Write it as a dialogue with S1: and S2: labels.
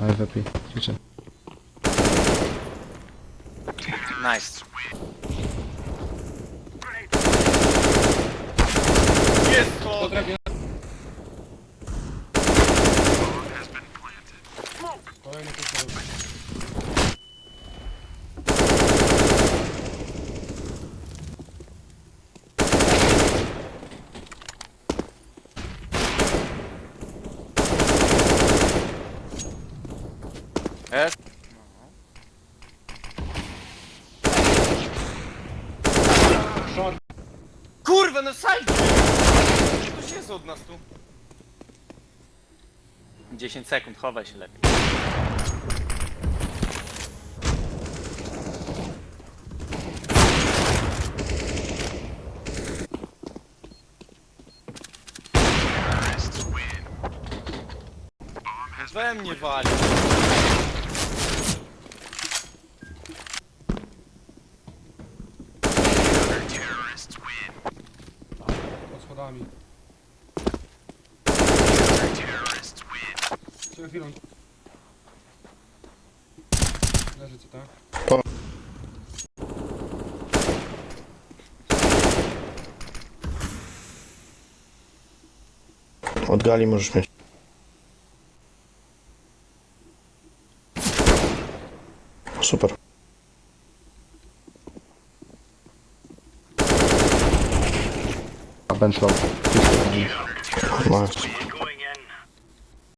S1: wypij. Ćwiczę.
S2: Nice. Jest to!
S3: Kolejny kurczę.
S2: Jest.
S3: Short.
S2: Kurwa, no sajdzie! Ktoś jest od nas tu. 10 sekund, chowaj się lepiej. We mnie wali.
S3: Pod schodami. Czekaj chwilę. Leży co tak?
S4: Od gali możesz mieć. Super.
S1: Bench.
S4: Nice.